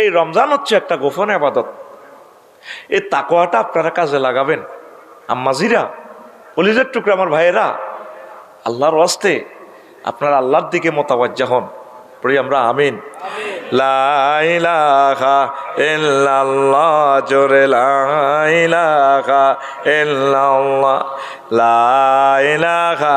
এই রমজান হচ্ছে একটা গোপন আবাদত। এই তাকোয়াটা আপনারা কাজে লাগাবেন। আম্মাজিরা কলিজের টুকরা আমার ভাইয়েরা আল্লাহর ওয়াস্তে আপনার আল্লাহর দিকে মোতাবাজ্জা হন। পড়ি আমরা আমিন। লাইলাহা ইল্লাল্লাহ জোরে ইল্লাল্লাহ। লাইলাহা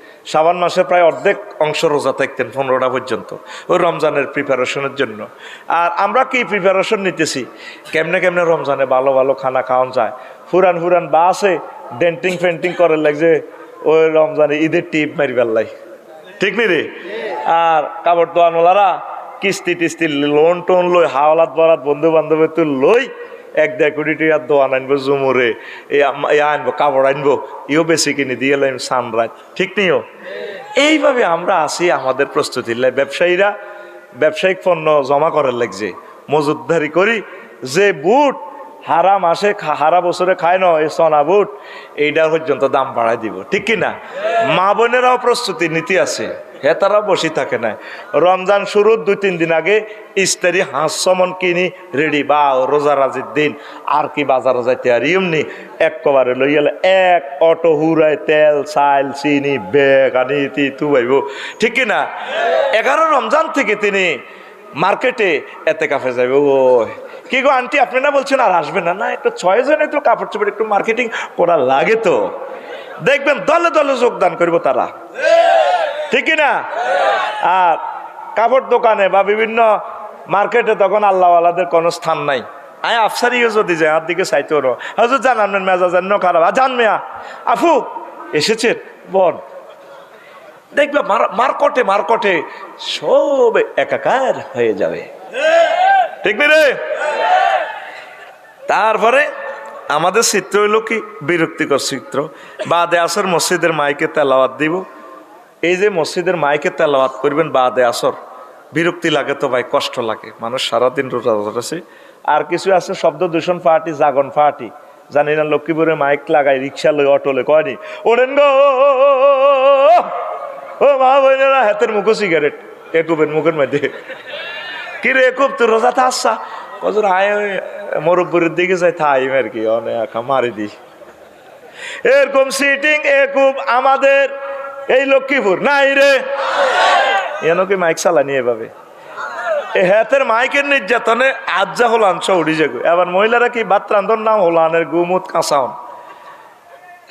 শাবান মাসে প্রায় অর্ধেক অংশ রোজা থাকতেন পনেরোটা পর্যন্ত, ওই রমজানের প্রিপারেশনের জন্য। আর আমরা কি প্রিপারেশন নিতেছি? কেমনে কেমনে রমজানে ভালো ভালো খানা খাওয়ান যায়। ফুরান ফুরান বাসে ডেন্টিং ফেন্টিং করে লাগছে, ওই রমজানে ঈদের টিপ মারি বেল্লাই ঠিক নি রে? আর কাপড় দোয়ানোলারা কিস্তি টিস্তি লোন টোন লই হাওলাত বরাত বন্ধু বান্ধবের তো লই এক দেড় কোটি টাকার দোয়ান আনব, জুমুরে এই আনব, কাপড় আনব, ইও বেশি কিনে, দিয়ে এলাম সানরাইজ ঠিক নিও এইভাবে আমরা আসি আমাদের প্রস্তুতি ব্যবসায়ীরা ব্যবসায়িক পণ্য জমা করার লাগছে। মজুদদারি করি, যে বুট হারা মাসে হারা বছরে খায় না এই সোনা বুট এইটার পর্যন্ত দাম বাড়াই দিব। ঠিক কি না মা বোনেরাও প্রস্তুতি নীতি আছে। হ্যাঁ তারা বসে থাকে না রমজান শুরুর দুই, তিন দিন আগে ইস্তারি হাঁস সমন কিনি, রেডি বা রোজা রাজির দিন। আর কি বাজারে যাইতে আর এমনি এক কবারে লই গেলে এক অটো হুরায় তেল চাল চিনি, বেগ, আনি, তি, তু ভাইব ঠিক না এগারো রমজান থেকে তিনি মার্কেটে এতে কাফে যাবে ও কি গো আন্টি, আপনি না বলছেন আর আসবেন না? না, একটু ছয় জনে একটু কাপড় চোপড় একটু মার্কেটিং করা লাগে তো। দেখবেন দলে দলে যোগদান করব তারা। ঠিক না আর কাপড় দোকানে বা বিভিন্ন মার্কেটে তখন আল্লাহওয়ালাদের কোনো স্থান নাই। আয় আফসারিও যদি যায় আর দিকে চাইতেও না হজুর জান আপনার মেজাজ এন্ন খারাপ। আর জান মেয়া, আফু, এসেছেন? বল। দেখবে মার- মার্কটে মার্কটে সব একাকার হয়ে যাবে। ঠিক রে তারপরে আমাদের চিত্র হইল কি? বিরক্তিকর চিত্র। বাদে আসর মসজিদের মাইকে তেলাওয়াত দিব। এই যে মসজিদের মাইকে তেলাওয়াত করবেন বাদে আসর, বিরক্তি লাগে তো ভাই, কষ্ট লাগে। মানুষ সারাদিন রোজা ধরেছে আর কিছু আছে, শব্দ দূষণ পার্টি জাগন পার্টি জানি না লক্ষ্মীপুরে মাইক লাগাই রিক্সা লই অটো লই কয়নি ওরেন গো! ও মা বোনেরা, হাতের মুখো সিগারেট একুবের মুখের মধ্যে। কি রে একুব তোর রোজা থাসা কজন আয় মরব্বরের দিকে যাই থাই আর কি, অনেক মারি দি। এরকম সিটিং একুব আমাদের এই লক্ষ্মীপুর, নাই রে। এন কি মাইক চালানি এভাবে। এ হাতের মাইকের নির্যাতনে আজ্জা হল আনছ উড়ি যাগো এবার মহিলারা কি ভাত রান্ধন নাম হলানের গুমুত কাঁচাউন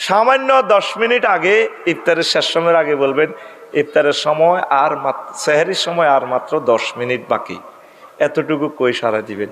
সামান্য দশ মিনিট আগে, ইফতারের শেষ সময়ের আগে বলবেন, ইফতারের সময় আর মাত্র সেহারির সময় আর মাত্র দশ মিনিট বাকি। এতটুকু কই সারা দিবেন?